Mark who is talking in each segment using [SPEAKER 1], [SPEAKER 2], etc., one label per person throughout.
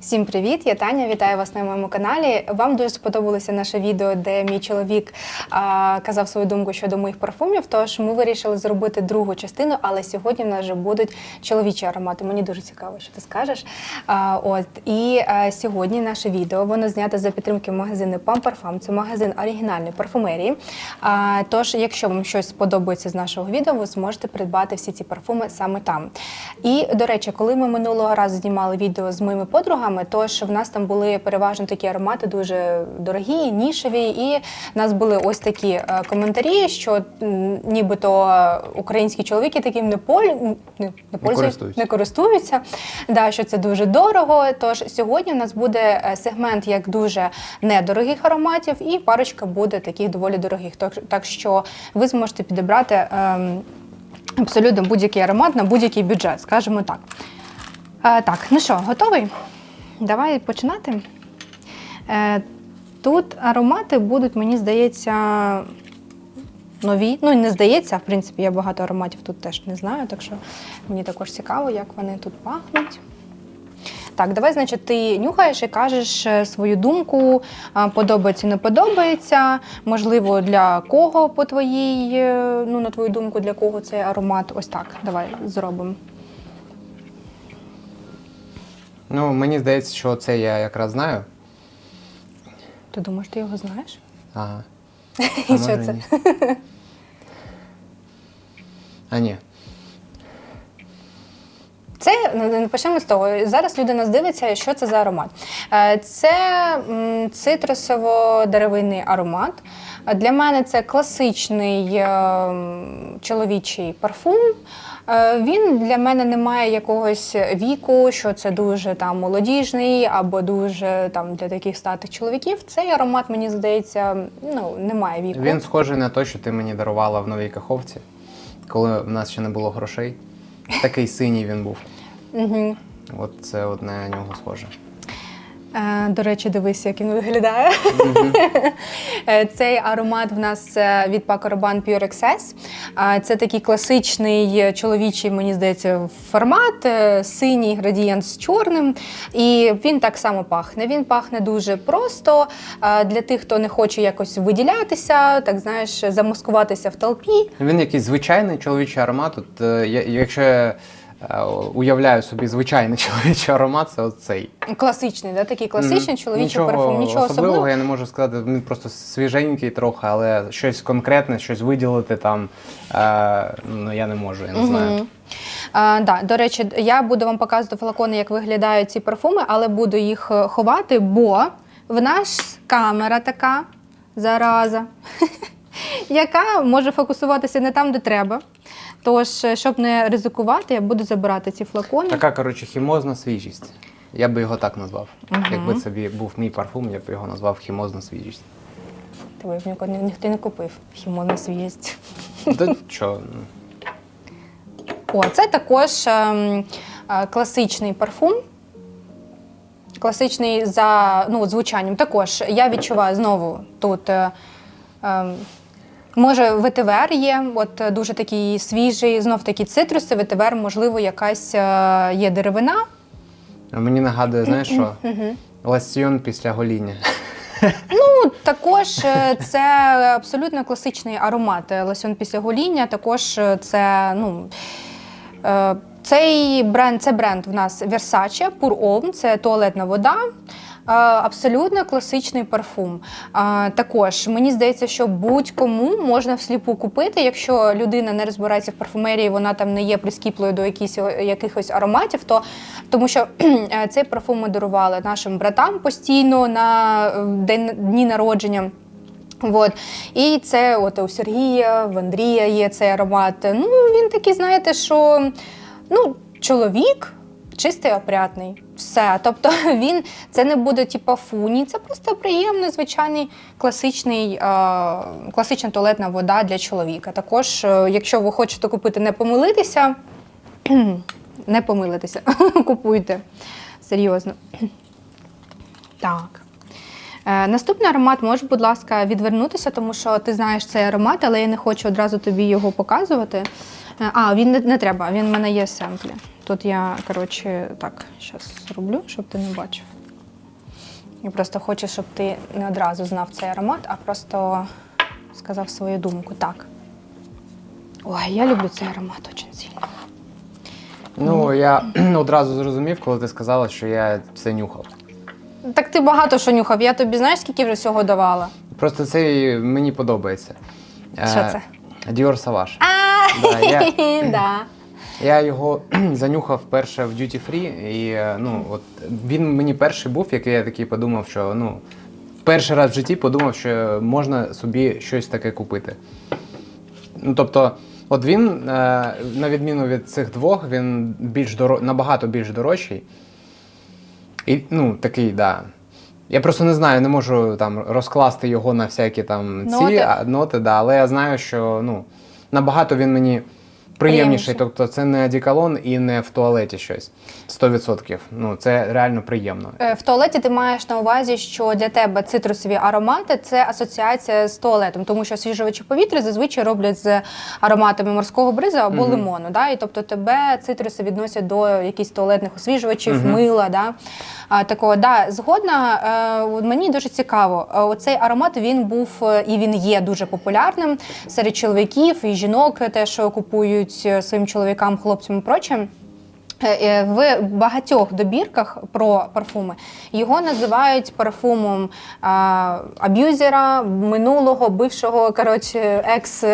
[SPEAKER 1] Всім привіт! Я Таня. Вітаю вас на моєму каналі. Вам дуже сподобалося наше відео, де мій чоловік а, казав свою думку щодо моїх парфумів. Тож ми вирішили зробити другу частину, але сьогодні в нас вже будуть чоловічі аромати. Мені дуже цікаво, що ти скажеш. А, от і а, сьогодні наше відео воно знято за підтримки магазину Pam Parfum. Це магазин оригінальної парфумерії. А, тож, якщо вам щось сподобається з нашого відео, ви зможете придбати всі ці парфуми саме там. І до речі, коли ми минулого разу знімали відео з моїми подругами, тож в нас там були переважно такі аромати дуже дорогі, нішеві, і в нас були ось такі е, коментарі, що нібито е, українські чоловіки таким не полі не, не,
[SPEAKER 2] користуються.
[SPEAKER 1] не користуються, да, що це дуже дорого. Тож сьогодні у нас буде е, сегмент як дуже недорогих ароматів, і парочка буде таких доволі дорогих. Так, що ви зможете підібрати ем, абсолютно будь-який аромат на будь-який бюджет, скажімо так. Е, так, ну що, готовий? Давай починати. Е, тут аромати будуть, мені здається, нові. Ну, не здається, в принципі, я багато ароматів тут теж не знаю, так що мені також цікаво, як вони тут пахнуть. Так, давай, значить, ти нюхаєш і кажеш е, свою думку, подобається, не подобається. Можливо, для кого по твоїй, е, ну, на твою думку, для кого цей аромат. Ось так, давай зробимо.
[SPEAKER 2] Ну, мені здається, що це я якраз знаю.
[SPEAKER 1] Ти думаєш, ти його знаєш?
[SPEAKER 2] Ага.
[SPEAKER 1] І що
[SPEAKER 2] може
[SPEAKER 1] це?
[SPEAKER 2] ні. А ні.
[SPEAKER 1] Це ну, почнемо з того. Зараз люди нас дивиться, що це за аромат. Е, Це м, цитрусово-деревинний аромат. Е, Для мене це класичний е, м, чоловічий парфум. Е, Він для мене не має якогось віку, що це дуже там молодіжний або дуже там для таких статих чоловіків. Цей аромат, мені здається, ну не має віку.
[SPEAKER 2] Він схожий на те, що ти мені дарувала в новій каховці, коли в нас ще не було грошей. Такий синій він був. От це от на нього схоже.
[SPEAKER 1] Е, До речі, дивись, як він виглядає. Е, Цей аромат в нас е, від Paco Rabanne Pure Excess. Це такий класичний чоловічий, мені здається, формат, синій градієнт з чорним. І він так само пахне. Він пахне дуже просто для тих, хто не хоче якось виділятися, так знаєш, замаскуватися в толпі.
[SPEAKER 2] Він якийсь звичайний чоловічий аромат. От, якщо уявляю собі звичайний чоловічий аромат, це оцей.
[SPEAKER 1] Класичний, да? такий класичний
[SPEAKER 2] Мгм.
[SPEAKER 1] чоловічий
[SPEAKER 2] нічого
[SPEAKER 1] парфум. Нічого особливого.
[SPEAKER 2] я не можу сказати. Він просто свіженький трохи, але щось конкретне, щось виділити там. Е, ну я не можу, я не знаю.
[SPEAKER 1] А, да, до речі, я буду вам показувати флакони, як виглядають ці парфуми, але буду їх е, ховати, бо в нас камера така зараза, яка може фокусуватися не там, де треба. Тож, е, щоб не ризикувати, я буду забирати ці флакони.
[SPEAKER 2] Така, коротше, хімозна свіжість. Я би його так назвав.
[SPEAKER 1] Мгм.
[SPEAKER 2] Якби це був мій парфум, я б його назвав хімозна свіжість.
[SPEAKER 1] Тебе нікого ні- ніхто не купив. Хімона свість.
[SPEAKER 2] Та що?
[SPEAKER 1] О, це також ем, е, класичний парфум. Класичний за ну, звучанням. Також я відчуваю знову тут. Е, ем, може, ветивер є, от е, дуже такий свіжий, знов такі цитруси, ветивер, можливо, якась е, є деревина.
[SPEAKER 2] Мені нагадує, знаєш що? Ласьйон після гоління.
[SPEAKER 1] Ну, також е, це абсолютно класичний аромат. Лосьон після гоління. Також це ну. Цей бренд, це бренд в нас Versace, Pure Homme, це туалетна вода. Абсолютно класичний парфум. Також мені здається, що будь-кому можна всліпу купити, якщо людина не розбирається в парфумерії, вона там не є прискіплою до якісь, якихось ароматів, то тому що е, цей парфум ми дарували нашим братам постійно на е, день дні народження. От. І це от у Сергія, в Андрія є цей аромат. Ну, він такий, знаєте, що ну, чоловік чистий, опрятний. Все. Тобто він це не буде типа фуні, це просто приємний, звичайний класичний, е, класична туалетна вода для чоловіка. Також, е, якщо ви хочете купити, не помилитися, не помилитися, купуйте. Серйозно. Так. Е, наступний аромат можеш, будь ласка, відвернутися, тому що ти знаєш цей аромат, але я не хочу одразу тобі його показувати. Е, а, він не, не треба, він в мене є семплі. Тут я, коротше, так, зараз зроблю, щоб ти не бачив. Я просто хочу, щоб ти не одразу знав цей аромат, а просто сказав свою думку. Так. Ой, я люблю цей аромат дуже сильно.
[SPEAKER 2] Ну, я одразу зрозумів, коли ти сказала, що я це нюхав.
[SPEAKER 1] Так ти багато що нюхав. Я тобі знаєш, скільки вже всього давала?
[SPEAKER 2] Просто це мені подобається. Е,
[SPEAKER 1] Що це?
[SPEAKER 2] Dior Savage.
[SPEAKER 1] А,
[SPEAKER 2] Да, я,
[SPEAKER 1] да.
[SPEAKER 2] Я його занюхав перше в Duty Free, і е, ну, от він мені перший був, який я такий подумав, що ну, перший раз в житті подумав, що можна собі щось таке купити. Ну, тобто, от він, е, на відміну від цих двох, він більш доро... набагато більш дорожчий. І, ну, такий, да. Я просто не знаю, не можу там розкласти його на всякі там ці
[SPEAKER 1] Ноти.
[SPEAKER 2] а, ноти да, але я знаю, що ну, набагато він мені приємніший. Тобто це не одеколон і не в туалеті щось. 100%. Ну, це реально приємно.
[SPEAKER 1] Е, В туалеті ти маєш на увазі, що для тебе цитрусові аромати це асоціація з туалетом, тому що освіжувачі повітря зазвичай роблять з ароматами морського бризу або
[SPEAKER 2] Мгм.
[SPEAKER 1] лимону. Да? І тобто тебе цитруси відносять до якихось туалетних освіжувачів,
[SPEAKER 2] Мгм.
[SPEAKER 1] мила. Да? А, такого, да, згодна, е, мені дуже цікаво. Е, Оцей аромат він був і він є дуже популярним серед чоловіків і жінок, те, що купують е, своїм чоловікам, хлопцям і прочим. Е, е, В багатьох добірках про парфуми його називають парфумом а, аб'юзера, минулого, бившого, коротше, екс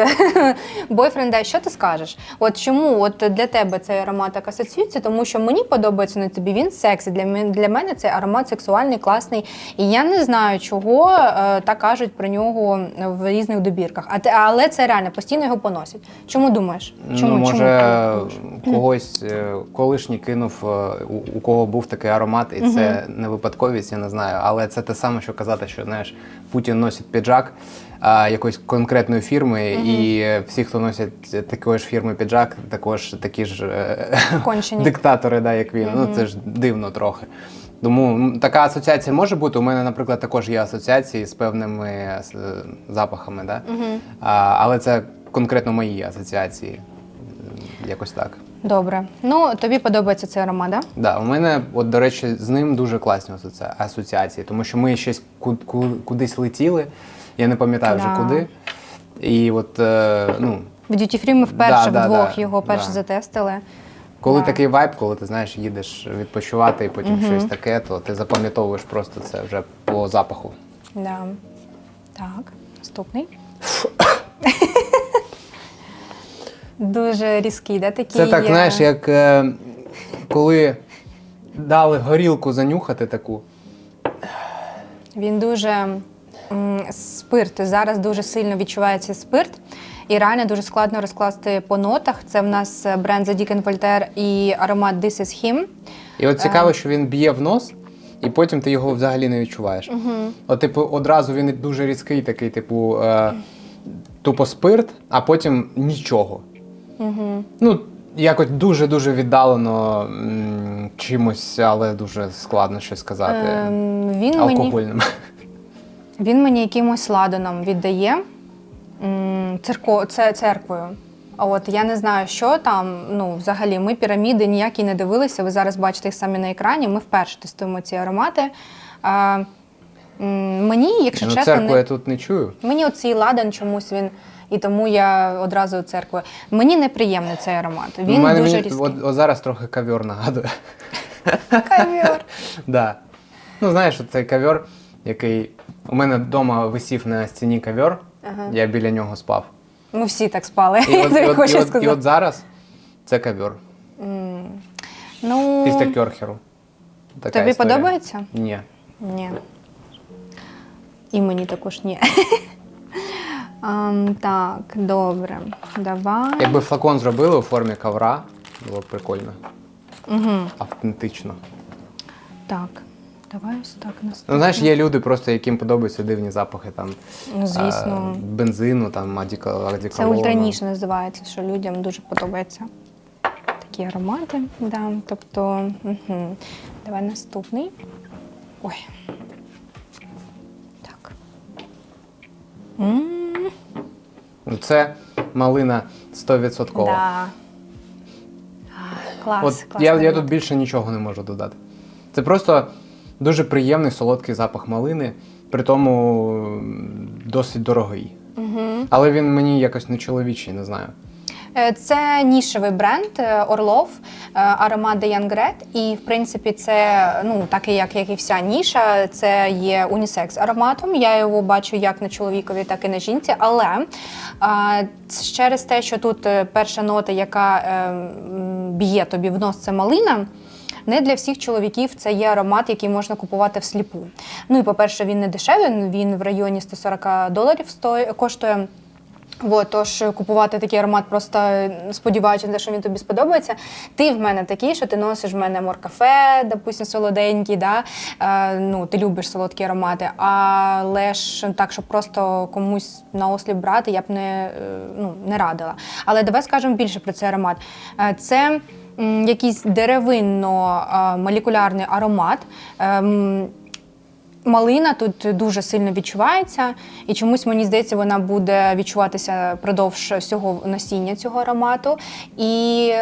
[SPEAKER 1] бойфренда. Що ти скажеш? От чому от для тебе цей аромат так асоціюється? Тому що мені подобається на тобі він сексі. Для мене для мене цей аромат сексуальний, класний. І я не знаю, чого е, так кажуть про нього в різних добірках. А але це реально постійно його поносять. Чому думаєш? Чому
[SPEAKER 2] ну, може,
[SPEAKER 1] чому
[SPEAKER 2] когось е, колишній кинув, е, у, у кого був такий аромат, і це не випадковість, я не знаю. Але це те саме, що казати, що знаєш, Путін носить піджак а, якоїсь конкретної фірми, і всі, хто носять такої ж фірми піджак, також такі ж е,
[SPEAKER 1] Кончені.
[SPEAKER 2] диктатори, да, як він. Ну це ж дивно трохи. Тому така асоціація може бути. У мене, наприклад, також є асоціації з певними е, запахами, да? а, але це конкретно мої асоціації. Якось так.
[SPEAKER 1] Добре. Ну, тобі подобається цей аромат, так? Да?
[SPEAKER 2] Да, у мене, от, до речі, з ним дуже класні асоці- асоціації, тому що ми щось ку- ку- кудись летіли, я не пам'ятаю вже куди. І от, е, ну,
[SPEAKER 1] В Duty Free ми вперше
[SPEAKER 2] Да, да,
[SPEAKER 1] вдвох
[SPEAKER 2] да,
[SPEAKER 1] його перше
[SPEAKER 2] да.
[SPEAKER 1] затестили.
[SPEAKER 2] коли
[SPEAKER 1] Да.
[SPEAKER 2] такий вайб, коли ти знаєш, їдеш відпочивати і потім щось таке, то ти запам'ятовуєш просто це вже по запаху.
[SPEAKER 1] Да. Так, наступний. Дуже різкий, да, такий.
[SPEAKER 2] Це так,
[SPEAKER 1] е,
[SPEAKER 2] знаєш, як е, коли дали горілку занюхати таку.
[SPEAKER 1] Він дуже м, спирт. Зараз дуже сильно відчувається спирт. І реально дуже складно розкласти по нотах. Це в нас бренд The Deacon Voltaire і аромат This Is Him.
[SPEAKER 2] І от цікаво, що він б'є в нос, і потім ти його взагалі не відчуваєш. От, типу, одразу він дуже різкий, такий, типу, е, тупо спирт, а потім нічого. Ну, якось дуже-дуже віддалено м, чимось, але дуже складно щось сказати.
[SPEAKER 1] Ем, він мені
[SPEAKER 2] Алкогольним.
[SPEAKER 1] Він мені якимось ладаном віддає м, церко, це церквою. А от я не знаю, що там. Ну, взагалі, ми піраміди ніякі не дивилися. Ви зараз бачите їх самі на екрані. Ми вперше тестуємо ці аромати. А, м, мені, якщо
[SPEAKER 2] ну,
[SPEAKER 1] чесно,
[SPEAKER 2] церкву
[SPEAKER 1] не...
[SPEAKER 2] я тут не чую.
[SPEAKER 1] мені оцей ладан чомусь він. І тому я одразу церквою. Мені неприємний цей аромат. Він
[SPEAKER 2] мене
[SPEAKER 1] дуже
[SPEAKER 2] мені,
[SPEAKER 1] різкий.
[SPEAKER 2] от, от зараз трохи ковер нагадує.
[SPEAKER 1] Ковер.
[SPEAKER 2] Да. Ну, знаєш, цей ковер, який у мене вдома висів на стіні ковер,
[SPEAKER 1] Ага.
[SPEAKER 2] я біля нього спав.
[SPEAKER 1] Ми всі так спали.
[SPEAKER 2] І
[SPEAKER 1] я
[SPEAKER 2] от,
[SPEAKER 1] тобі
[SPEAKER 2] от,
[SPEAKER 1] хочу
[SPEAKER 2] і от,
[SPEAKER 1] сказати.
[SPEAKER 2] і от зараз це ковер
[SPEAKER 1] ну,
[SPEAKER 2] після керхеру. Така
[SPEAKER 1] тобі
[SPEAKER 2] історія.
[SPEAKER 1] подобається?
[SPEAKER 2] Ні.
[SPEAKER 1] Ні. І мені також ні. Ам, так, добре. Давай.
[SPEAKER 2] Якби флакон зробили у формі ковра, було б прикольно,
[SPEAKER 1] Угу.
[SPEAKER 2] автентично.
[SPEAKER 1] Так. Давай ось так
[SPEAKER 2] Ну, знаєш, є люди, просто яким подобаються дивні запахи там
[SPEAKER 1] Ну, звісно.
[SPEAKER 2] а, бензину, там адіка-
[SPEAKER 1] Це ультраніж називається, що людям дуже подобається. Такі аромати. Да. Тобто, угу. давай наступний. Ой. Так. м
[SPEAKER 2] Це малина 100%.
[SPEAKER 1] Да. Клас,
[SPEAKER 2] От я, я тут більше нічого не можу додати. Це просто дуже приємний солодкий запах малини, при тому досить дорогий.
[SPEAKER 1] Угу.
[SPEAKER 2] Але він мені якось не чоловічий, не знаю.
[SPEAKER 1] Е, Це нішевий бренд е, Орлов, е, аромат Young Red. І, в принципі, це ну так як, як і вся ніша, це є унісекс ароматом. Я його бачу як на чоловікові, так і на жінці. Але через те, що тут перша нота, яка б'є тобі в нос, це малина. Не для всіх чоловіків це є аромат, який можна купувати всліпу. Ну і по-перше, він не дешевий, він в районі 140 доларів коштує. От, тож купувати такий аромат, просто сподіваючись, на те, що він тобі сподобається. Ти в мене такий, що ти носиш в мене моркафе, допустим, солоденький, да? е, ну, ти любиш солодкі аромати, але ж так, щоб просто комусь на осліп брати, я б не, е, ну, не радила. Але давай скажемо більше про цей аромат. Е, Це якийсь деревинно-молекулярний аромат. Малина тут дуже сильно відчувається, і чомусь мені здається, вона буде відчуватися продовж всього носіння цього аромату. І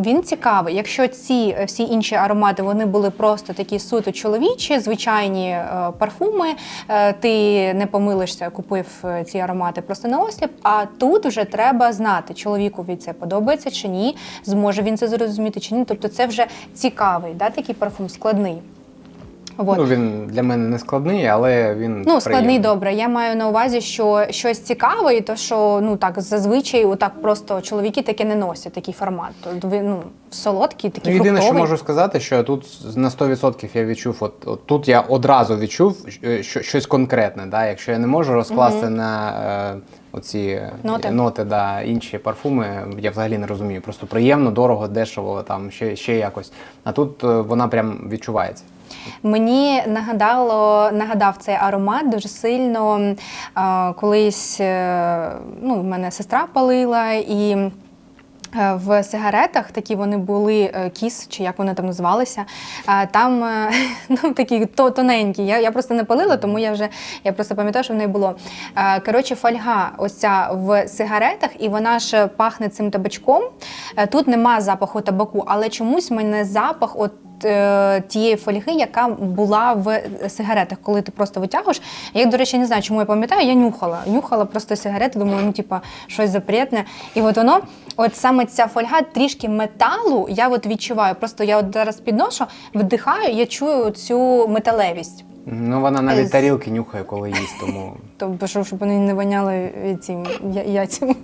[SPEAKER 1] він цікавий. Якщо ці всі інші аромати вони були просто такі суто чоловічі, звичайні е, парфуми, е, ти не помилишся, купив е, ці аромати просто на осліп. А тут вже треба знати, чоловікові це подобається чи ні, зможе він це зрозуміти чи ні. Тобто це вже цікавий, да, такий парфум складний. Вот.
[SPEAKER 2] Ну, він для мене не складний, але він.
[SPEAKER 1] Ну, складний
[SPEAKER 2] приємний.
[SPEAKER 1] добре. Я маю на увазі, що щось цікаве, і то що ну так зазвичай, отак просто чоловіки таке не носять такий формат. Ну солодкий,
[SPEAKER 2] Ну, єдине,
[SPEAKER 1] фруктовий.
[SPEAKER 2] що можу сказати, що тут на 100% я відчув, от, от тут я одразу відчув е, що, щось конкретне. Да? Якщо я не можу розкласти на е, оці
[SPEAKER 1] Ноти.
[SPEAKER 2] ноти да, інші парфуми, я взагалі не розумію. Просто приємно, дорого, дешево, там ще, ще якось. А тут е, вона прям відчувається.
[SPEAKER 1] Мені нагадало, нагадав цей аромат дуже сильно. Колись е, ну, в мене сестра палила і. е, В сигаретах такі вони були е, кіс, чи як вони там називалися. Там е, ну, такі тоненькі. Я, я просто не палила, тому я вже я просто пам'ятаю, що в неї було. Е, Коротше, фольга ось в сигаретах, і вона ж пахне цим табачком. Е, Тут нема запаху табаку, але чомусь мене запах от е, тієї фольги, яка була в сигаретах, коли ти просто витягуєш. Я, до речі, не знаю, чому я пам'ятаю, я нюхала. Нюхала просто сигарети, думаю, ну, типа, щось запретне. І от воно, от саме ця фольга, трішки металу, я от відчуваю. Просто я от зараз підношу, вдихаю, я чую цю металевість.
[SPEAKER 2] Ну, вона навіть
[SPEAKER 1] З-
[SPEAKER 2] тарілки нюхає, коли їсть, тому.
[SPEAKER 1] Тобто, щоб щоб вони не воняли цим я- яйцям.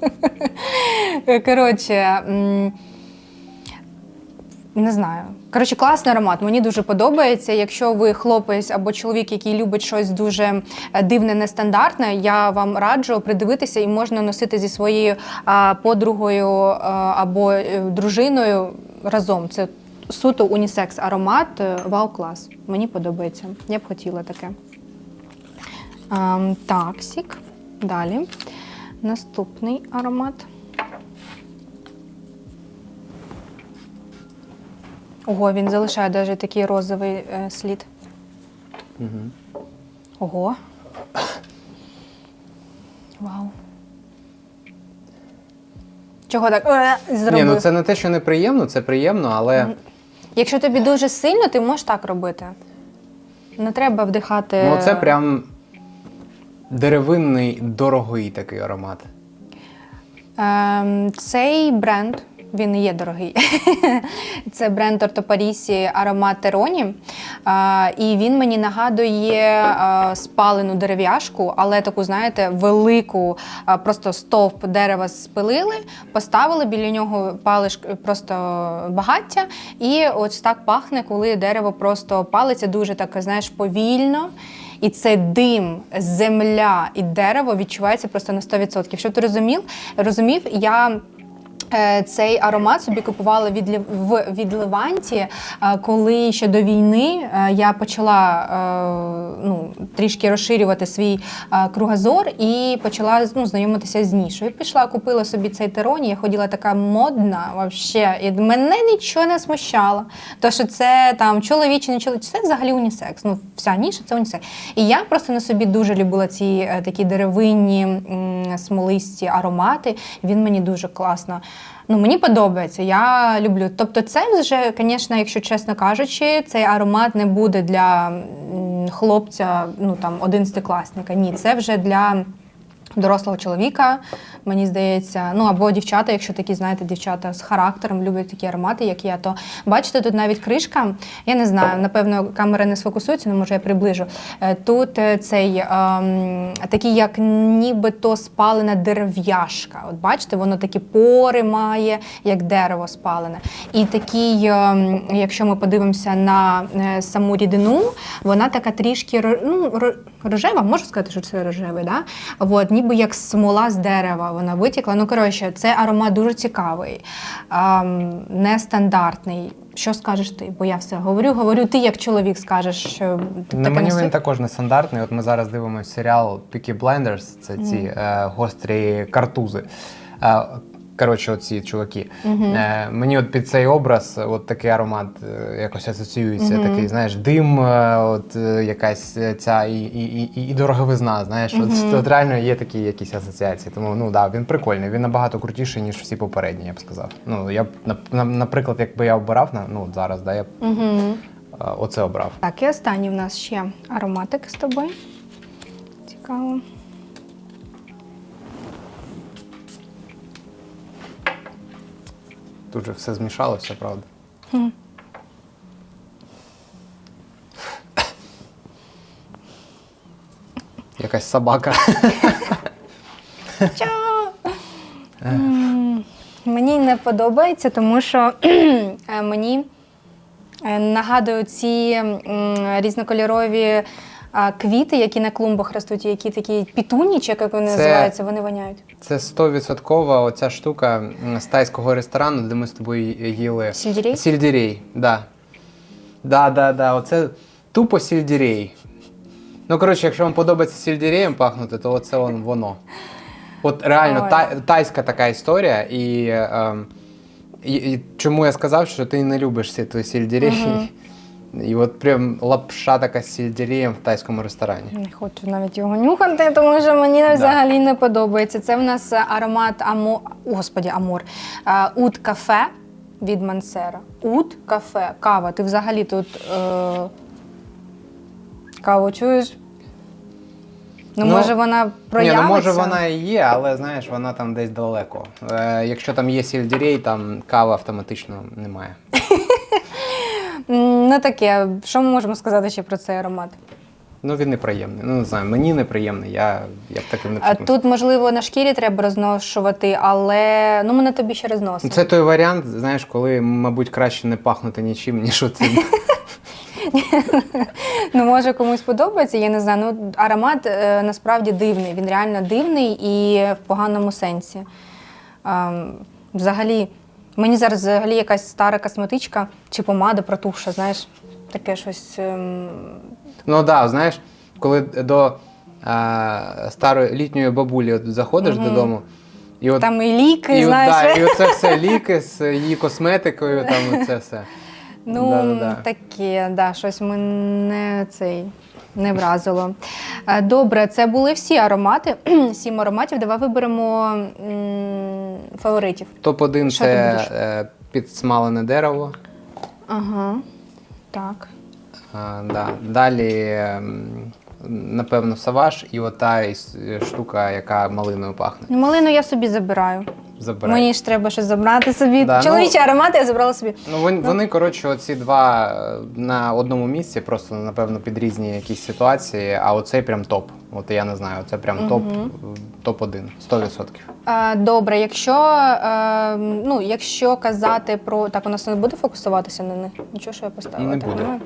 [SPEAKER 1] Коротше. м, Не знаю. Коротше, класний аромат. Мені дуже подобається. Якщо ви хлопець або чоловік, який любить щось дуже е, дивне, нестандартне, я вам раджу придивитися і можна носити зі своєю подругою а, або е, дружиною разом. Це суто унісекс аромат. е, Вау, клас. Мені подобається. Я б хотіла таке. Ем, таксік. Далі. Наступний аромат. Ого, він залишає навіть такий розовий е, слід.
[SPEAKER 2] Угу.
[SPEAKER 1] Ого. Вау. Чого так е, зробив?
[SPEAKER 2] Ні, ну це не те, що неприємно, це приємно, але.
[SPEAKER 1] Якщо тобі дуже сильно, ти можеш так робити. Не треба вдихати.
[SPEAKER 2] Ну, це прям деревинний, дорогий такий аромат.
[SPEAKER 1] Ем, цей бренд, він і є дорогий. Це бренд Ортопарісі аромат Тероні. Е, і він мені нагадує спалену дерев'яшку, але таку, знаєте, велику, просто стовп дерева спилили, поставили біля нього палиш просто багаття. І ось так пахне, коли дерево просто палиться дуже так, знаєш, повільно. І цей дим, земля і дерево відчувається просто на 100%. Щоб ти розумів, розумів, я. Е, Цей аромат собі купувала від в від Леванті, е, коли ще до війни е, я почала ну, трішки розширювати свій кругозор і почала ну, знайомитися з нішою. Пішла, купила собі цей тероні, я ходила така модна, вообще, і мене нічого не смущало. То, що це там чоловічий, не чоловічий, це взагалі унісекс. Ну, вся ніша це унісекс. І я просто на собі дуже любила ці такі деревинні смолисті аромати. Він мені дуже класно. Ну, мені подобається, я люблю. Тобто, це вже, звісно, якщо чесно кажучи, цей аромат не буде для хлопця, ну там одинадцятикласника. Ні, це вже для дорослого чоловіка, мені здається, ну або дівчата, якщо такі, знаєте, дівчата з характером люблять такі аромати, як я, то бачите, тут навіть кришка. Я не знаю, напевно, камера не сфокусується, але може я приближу. Е, Тут е, цей ем, такий, як нібито спалена дерев'яшка. От бачите, воно такі пори має, як дерево спалене. І такий, ем, якщо ми подивимося на е, саму рідину, вона така трішки ну, рожева, можу сказати, що це рожевий, да? От, ніби як смола з дерева вона витікла. Ну, коротше, це аромат дуже цікавий, ем, нестандартний. Що скажеш ти? Бо я все говорю, говорю, ти як чоловік скажеш, що ти
[SPEAKER 2] На мені
[SPEAKER 1] не
[SPEAKER 2] він також нестандартний. От ми зараз дивимося серіал Peaky Blinders, це ці е, гострі картузи. Е, коротше, оці чуваки. Е, мені от під цей образ от такий аромат е, якось асоціюється. Такий, знаєш, дим, е, от е, якась е, ця і, і, і, і дороговизна. Знаєш, от, от реально є такі якісь асоціації. Тому ну да, він прикольний. Він набагато крутіший, ніж всі попередні, я б сказав. Ну я б на- на- наприклад, якби я обирав на ну от зараз, да, я б
[SPEAKER 1] Мгм.
[SPEAKER 2] е, оце обрав.
[SPEAKER 1] Так, і останній в нас ще ароматик з тобою. Цікаво.
[SPEAKER 2] Тут же все змішалося, правда. Якась собака.
[SPEAKER 1] Чо? М, Мені не подобається, тому що е, мені е, нагадують ці м, різнокольорові а, квіти, які на клумбах ростуть, які такі пітуні, чи як вони
[SPEAKER 2] Це-
[SPEAKER 1] називаються, вони воняють.
[SPEAKER 2] Це 100% оця штука з тайського ресторану, де ми з тобою їли.
[SPEAKER 1] Сельдерей?
[SPEAKER 2] Сільдірей, да. Да, да, да. Оце тупо сільдірей. Ну, коротше, якщо вам подобається сільдіреєм пахнути, то он, воно. От реально
[SPEAKER 1] Ой.
[SPEAKER 2] тай, тайська така історія. І, ем, і, і чому я сказав, що ти не любиш той сільдірей. І от прям лапша така з сільдіреєм в тайському ресторані.
[SPEAKER 1] Не хочу навіть його нюхати, тому що мені взагалі не подобається. Це в нас е, аромат амо... Господі, амур. Е, Ут кафе від Мансера. Ут кафе. Кава. Ти взагалі тут е... каву чуєш? Ну,
[SPEAKER 2] Ну,
[SPEAKER 1] може, вона
[SPEAKER 2] Ні, ну може вона і є, але знаєш, вона там десь далеко. Е, якщо там є сільдірей, там кава автоматично немає.
[SPEAKER 1] Ну таке. Що ми можемо сказати ще про цей аромат?
[SPEAKER 2] Ну він неприємний. Ну не знаю, мені неприємний, я, я б таким не
[SPEAKER 1] А. Тут, можливо, на шкірі треба розношувати, але ну, ми на тобі ще розносимо.
[SPEAKER 2] Це той варіант, знаєш, коли, мабуть, краще не пахнути нічим, ніж оцим.
[SPEAKER 1] Ну, може комусь подобається, я не знаю. Ну, аромат е, насправді дивний. Він реально дивний і в поганому сенсі. Ем, взагалі, мені зараз взагалі якась стара косметичка чи помада протухша, знаєш, таке щось. ем,
[SPEAKER 2] Ну так, да, знаєш, коли до а, старої літньої бабулі от заходиш додому, і от,
[SPEAKER 1] Там і ліки,
[SPEAKER 2] і, от,
[SPEAKER 1] знаєш.
[SPEAKER 2] да, і оце все ліки з її косметикою, там оце все.
[SPEAKER 1] Ну,
[SPEAKER 2] Да-да-да.
[SPEAKER 1] таке, да, щось мене цей не вразило. Е, Добре, це були всі аромати, сім ароматів. Давай виберемо м, фаворитів.
[SPEAKER 2] Топ-1
[SPEAKER 1] Що ти
[SPEAKER 2] це
[SPEAKER 1] будеш?
[SPEAKER 2] е, підсмалене дерево.
[SPEAKER 1] Ага. Так.
[SPEAKER 2] А, да. Далі, ем, напевно, саваж і ота іс- штука, яка малиною пахне.
[SPEAKER 1] Ну, Малину я собі забираю.
[SPEAKER 2] Забирай.
[SPEAKER 1] Мені ж треба щось забрати собі.
[SPEAKER 2] Да,
[SPEAKER 1] Чоловічі
[SPEAKER 2] ну-
[SPEAKER 1] аромати я забрала собі.
[SPEAKER 2] Ну, вони, вони, коротше, оці два е, на одному місці, просто, напевно, під різні якісь ситуації, а оцей прям топ. От я не знаю, це прям топ, топ-1, 100%.
[SPEAKER 1] Е, Добре, якщо, е, ну, якщо казати про. Так, у нас не буде фокусуватися на них. Нічого, що я поставила.
[SPEAKER 2] Не буде.
[SPEAKER 1] ну.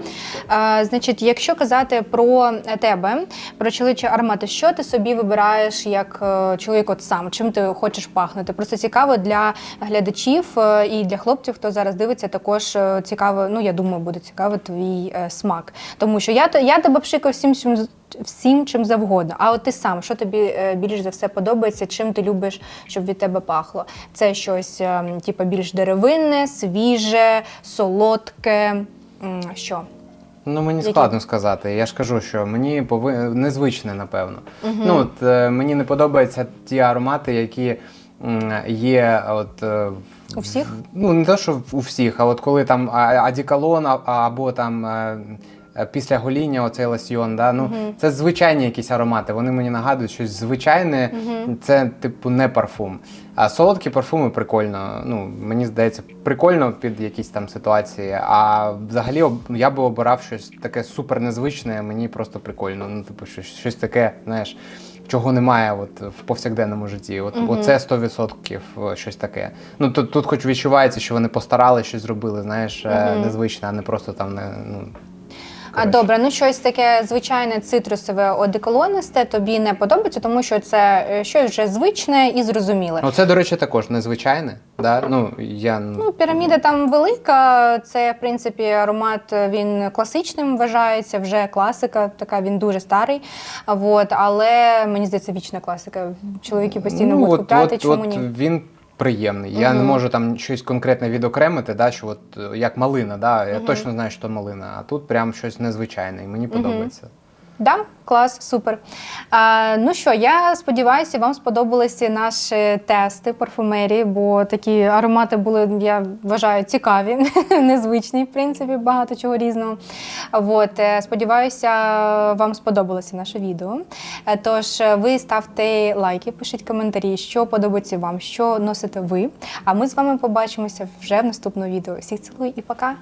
[SPEAKER 1] Е, Значить, якщо казати про тебе, про чоловічі аромати, що ти собі вибираєш як е, чоловік от сам? Чим ти хочеш пахнути? Просто цікаво для глядачів е, і для хлопців, хто зараз дивиться, також е, цікаво. Ну я думаю, буде цікаво твій е, смак. Тому що я, я тебе пшикаю всім, чим всім чим завгодно. А от ти сам, що тобі більш за все подобається, чим ти любиш, щоб від тебе пахло? Це щось типу, більш деревинне, свіже, солодке. Що?
[SPEAKER 2] Ну, мені
[SPEAKER 1] Які?
[SPEAKER 2] складно сказати. Я ж кажу, що мені пови... незвичне, напевно. Ну, от, е, мені не подобаються ті аромати, які є от. е,
[SPEAKER 1] У всіх?
[SPEAKER 2] Ну, не те, що у всіх, а от коли там а- адіколон або там. е, е, Після гоління оцей лосьйон, да? ну, це звичайні якісь аромати. Вони мені нагадують щось звичайне, це типу не парфум. А солодкі парфуми прикольно. Ну, мені здається, прикольно під якісь там ситуації. А взагалі я би обирав щось таке супер незвичне, мені просто прикольно. Ну, типу, щось, щось таке, знаєш, чого немає от, в повсякденному житті. От, Оце 100% щось таке. Ну, тут, тут хоч відчувається, що вони постарались, щось зробили, знаєш, угу. незвичне, а не просто там не. Ну,
[SPEAKER 1] А
[SPEAKER 2] коротше.
[SPEAKER 1] добре, ну щось таке звичайне цитрусове одеколонисте тобі не подобається, тому що це е, щось вже звичне і зрозуміле.
[SPEAKER 2] Ну, це, до речі, також незвичайне. Да? Ну, я,
[SPEAKER 1] Ну, піраміда там велика. Це, в принципі, аромат е, він класичним вважається, вже класика, така він дуже старий. А Вот, але мені здається, вічна класика. Чоловіки постійно будуть
[SPEAKER 2] Ну, от,
[SPEAKER 1] купляти,
[SPEAKER 2] от,
[SPEAKER 1] чому
[SPEAKER 2] от
[SPEAKER 1] ні?
[SPEAKER 2] Він приємний. Я не можу там щось конкретне відокремити, да, що от е, як малина, да, я точно знаю, що малина, а тут прям щось незвичайне, і мені подобається.
[SPEAKER 1] Да, клас, супер. А, ну що, я сподіваюся, вам сподобалися наші тести парфумерії, бо такі аромати були, я вважаю, цікаві, незвичні, в принципі, багато чого різного. Вот, е, сподіваюся, вам сподобалося наше відео. Е, Тож е, ви ставте лайки, пишіть коментарі, що подобається вам, що носите ви. А ми з вами побачимося вже в наступному відео. Всіх цілую і пока!